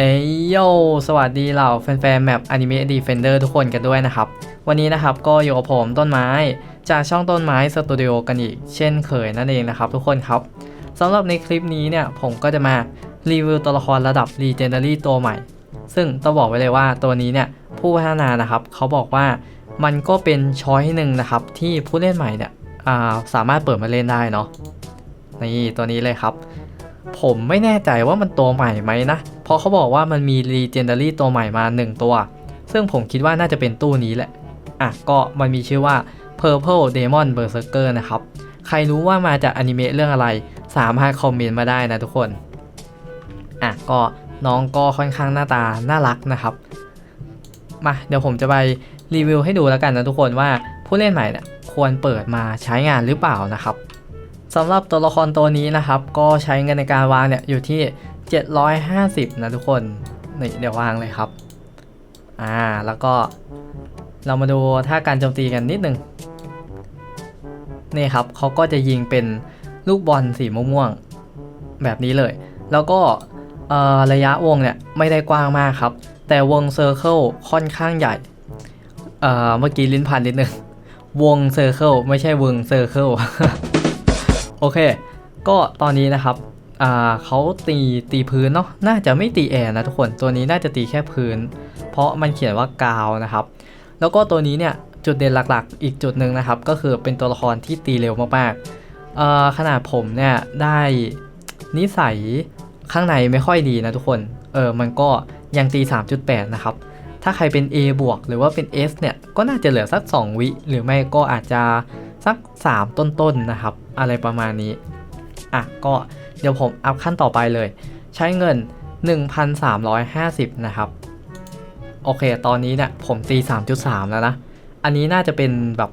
เอ้ยโย สวัสดีเหล่าแฟนๆแมป Anime Defender ทุกคนกันด้วยนะครับ วันนี้นะครับก็อยู่กับผมต้นไม้ จากช่องต้นไม้สตูดิโอกันอีก เช่นเคยนั่นเองนะครับทุกคนครับสำหรับในคลิปนี้เนี่ย ผมก็จะมารีวิวตัวละครระดับ Legendary ตัวใหม่ ซึ่งต้องบอกไว้เลยว่าตัวนี้เนี่ย ผู้พัฒนานะครับ เขาบอกว่ามันก็เป็นช้อยหนึ่งนะครับ ที่ผู้เล่นใหม่เนี่ยาสามารถเปิดมาเล่นได้เนาะนี่ตัวนี้เลยครับ ผมไม่แน่ใจว่ามันตัวใหม่ไหมนะ เพราะเขาบอกว่ามันมี Legendary ตัวใหม่มา 1 ตัว ซึ่งผมคิดว่าน่าจะเป็นตู้นี้แหละ อะ ก็มันมีชื่อว่า Purple Demon Berserker นะครับ ใครรู้ว่ามาจากอนิเมะเรื่องอะไร สามารถคอมเมนต์มาได้นะทุกคน อะ ก็น้องก็ค่อนข้างหน้าตาน่ารักนะครับ มา เดี๋ยวผมจะไปรีวิวให้ดูแล้วกันนะทุกคนว่าผู้เล่นใหม่เนี่ยควรเปิดมาใช้งานหรือเปล่านะครับสำหรับตัวละครตัวนี้นะครับ ก็ใช้เงินในการวางเนี่ยอยู่ที่ 750 นะทุกคนนี่เดี๋ยววางเลยครับ อ่า แล้วก็เรามาดูท่าการโจมตีกันนิดนึง นี่ครับเขาก็จะยิงเป็นลูกบอลสีม่วงๆแบบนี้เลย แล้วก็ระยะวงเนี่ยไม่ได้กว้างมากครับ แต่วงเซอร์เคิลค่อนข้างใหญ่เอ่อเมื่อกี้ลิ้นพันนิดนึง วงเซอร์เคิลไม่ใช่วงเซอร์เคิลโอเค ก็ตอนนี้นะครับ อ่าเขาตีตีพื้นเนาะน่าจะไม่ตีแอร์นะทุกคนตัวนี้น่าจะตีแค่พื้น เพราะมันเขียนว่ากาวนะครับ แล้วก็ตัวนี้เนี่ยจุดเด่นหลักๆ อีกจุดหนึ่งนะครับ ก็คือเป็นตัวละครที่ตีเร็วมากๆขนาดผมเนี่ยได้นิสัยข้างในไม่ค่อยดีนะทุกคน เออมันก็ยังตี 3.8 นะครับ ถ้าใครเป็น A บวกหรือว่าเป็น S เนี่ย ก็น่าจะเหลือสัก 2 วิ หรือไม่ก็อาจจะสัก 3 ต้นๆนะครับ อะไรประมาณนี้ อะก็เดี๋ยวผมอัพขั้นต่อไปเลย ใช้เงิน 1,350 นะครับ โอเค ตอนนี้เนี่ยผมตี 3.3 แล้วนะ อันนี้น่าจะเป็นแบบ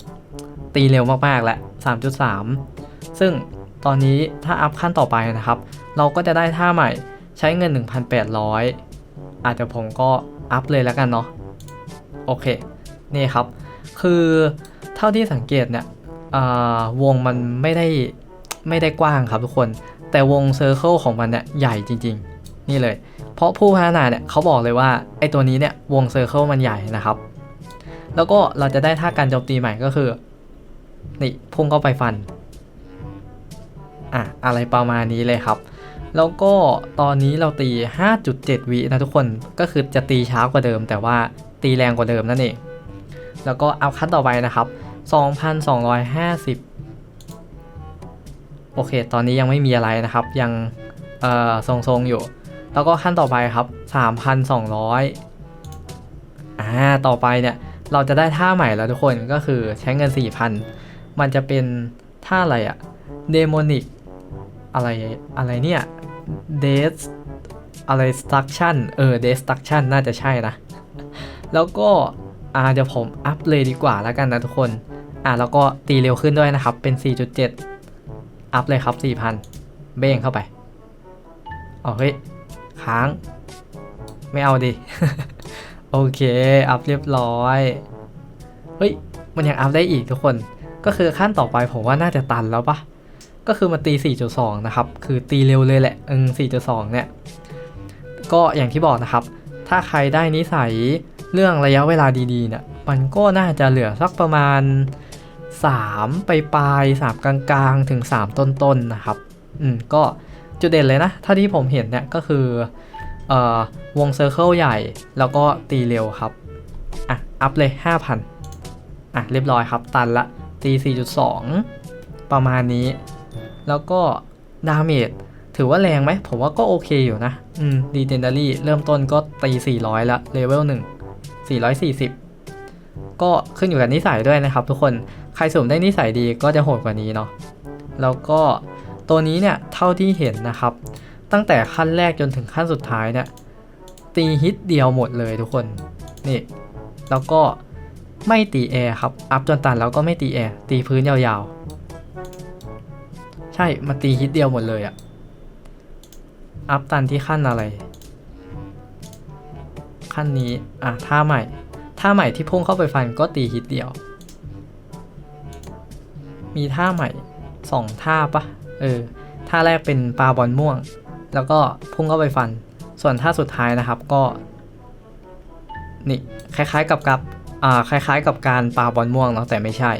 ตีเร็วมากๆแล้ว3.3 ซึ่งตอนนี้ถ้าอัพขั้นต่อไปนะครับ เราก็จะได้ท่าใหม่ใช้เงิน 1,800 อาจจะผมก็อัพเลยแล้วกันเนาะโอเค นี่ครับ คือเท่าที่สังเกตเนี่ยวงมันไม่ได้ ไม่ได้กว้างครับทุกคน แต่วงเซอร์เคิลของมันเนี่ยใหญ่จริง ๆ นี่เลย เพราะผู้พัฒนาเนี่ยเขาบอกเลยว่าไอตัวนี้เนี่ยวงเซอร์เคิลมันใหญ่นะครับ แล้วก็เราจะได้ท่าการโจมตีใหม่ก็คือ นี่พุ่งเข้าไปฟันอะอะไรประมาณนี้เลยครับ แล้วก็ตอนนี้เราตี 5.7 วินะทุกคนก็คือจะตีช้ากว่าเดิม แต่ว่าตีแรงกว่าเดิมนั่นเองแล้วก็เอาขั้นต่อไปนะครับ 2,250 โอเค ตอนนี้ยังไม่มีอะไรนะครับ ยังเอ่อทรงๆอยู่ แล้วก็ขั้นต่อไปครับ 3,200อ่าต่อไปเนี่ยเราจะได้ท่าใหม่แล้วทุกคนก็คือใช้เงิน 4,000 มันจะเป็นท่าอะไรอะเดโมนิกอะไรอะไรเนี่ย d e s อะไร struction เออ destruction น่าจะใช่นะ แล้วก็อ่าเดี๋ยวผมอัพเลยดีกว่าแล้วกันนะทุกคน อ่าแล้วก็ตีเร็วขึ้นด้วยนะครับ เป็น 4.7 อัพเลยครับ 4,000 เบ้งเข้าไปเอาเฮ้ยค้าง ไม่เอาดิ โอเค อัพเรียบร้อย เฮ้ย มันยังอัพได้อีกทุกคน ก็คือขั้นต่อไปผมว่าน่าจะตันแล้วปะก็คือมันตี 4.2 นะครับ คือตีเร็วเลยแหละเออ4.2 เนี่ย ก็อย่างที่บอกนะครับ ถ้าใครได้นิสัยเรื่องระยะเวลาดีๆเนี่ยมันก็น่าจะเหลือสักประมาณ 3 ไปปลายๆ3กลางๆ ถึง 3 ต้นๆนนะครับอืมก็จุดเด่นเลยนะ ถ้าที่ผมเห็นเนี่ยก็คือเอ่อวงเซอร์เคิลใหญ่แล้วก็ตีเร็วครับ อะ อัพเลย 5,000 อะ เรียบร้อยครับ ตันละ ตี 4.2 ประมาณนี้ แล้วก็ดาเมจถือว่าแรงไหม ผมว่าก็โอเคอยู่นะ อืมดีเจนดารี่เริ่มต้นก็ตี 400 ละเลเวล1 440 ก็ขึ้นอยู่กับนิสัยด้วยนะครับ ทุกคนใครสุ่มได้นิสัยดีก็จะโหดกว่านี้เนาะแล้วก็ตัวนี้เนี่ยเท่าที่เห็นนะครับ ตั้งแต่ขั้นแรกจนถึงขั้นสุดท้ายเนี่ยตีฮิตเดียวหมดเลยทุกคนนี่แล้วก็ไม่ตีแอร์ครับอัพจนตันแล้วก็ไม่ตีแอร์ตีพื้นยาวๆ ใช่มาตีฮิตเดียวหมดเลยอะอัพตันที่ขั้นอะไร ขั้นนี้อะท่าใหม่ ท่าใหม่ที่พุ่งเข้าไปฟันก็ตีฮิตเดียว มีท่าใหม่สองท่าปะเออ ท่าแรกเป็นปลาบอลม่วง แล้วก็พุ่งเข้าไปฟัน ส่วนท่าสุดท้ายนะครับก็ นี่คล้ายๆกับกับอ่าคล้ายๆ กับการปลาบอลม่วงเนาะแต่ไม่ใช่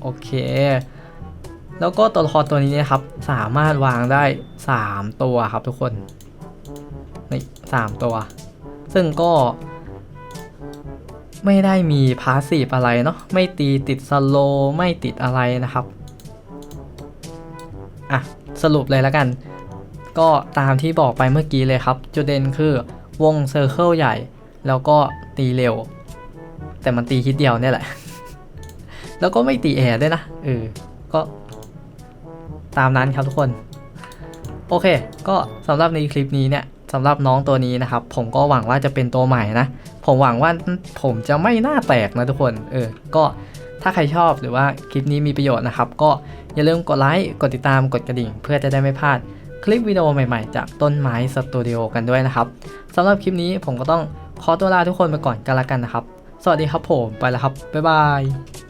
โอเค แล้วก็ตัวละครตัวนี้นะครับ สามารถวางได้ 3 ตัวครับทุกคน นี่สามตัว ซึ่งก็ ไม่ได้มีพาสซีฟอะไรเนาะไม่ตีติดสโลไม่ติดอะไรนะครับอะสรุปเลยแล้วกัน ก็ตามที่บอกไปเมื่อกี้เลยครับ จุดเด่นคือวงเซอร์เคิลใหญ่ แล้วก็ตีเร็ว แต่มันตีคิดเดียวเนี่ยแหละ แล้วก็ไม่ตีแอร์ด้วยนะเออก็ตามนั้นครับทุกคน โอเค ก็สำหรับในคลิปนี้เนี่ยสำหรับน้องตัวนี้นะครับ ผมก็หวังว่าจะเป็นตัวใหม่นะ ผมหวังว่าผมจะไม่น่าแตกนะทุกคน เออ ก็ถ้าใครชอบหรือว่าคลิปนี้มีประโยชน์นะครับ ก็อย่าลืมกดไลค์ กดติดตาม กดกระดิ่ง เพื่อจะได้ไม่พลาดคลิปวิดีโอใหม่ๆ จากต้นไม้สตูดิโอกันด้วยนะครับสำหรับคลิปนี้ผมก็ต้องขอตัวลาทุกคนไปก่อนกันละกันนะครับ สวัสดีครับผม ไปแล้วครับ บ๊ายบาย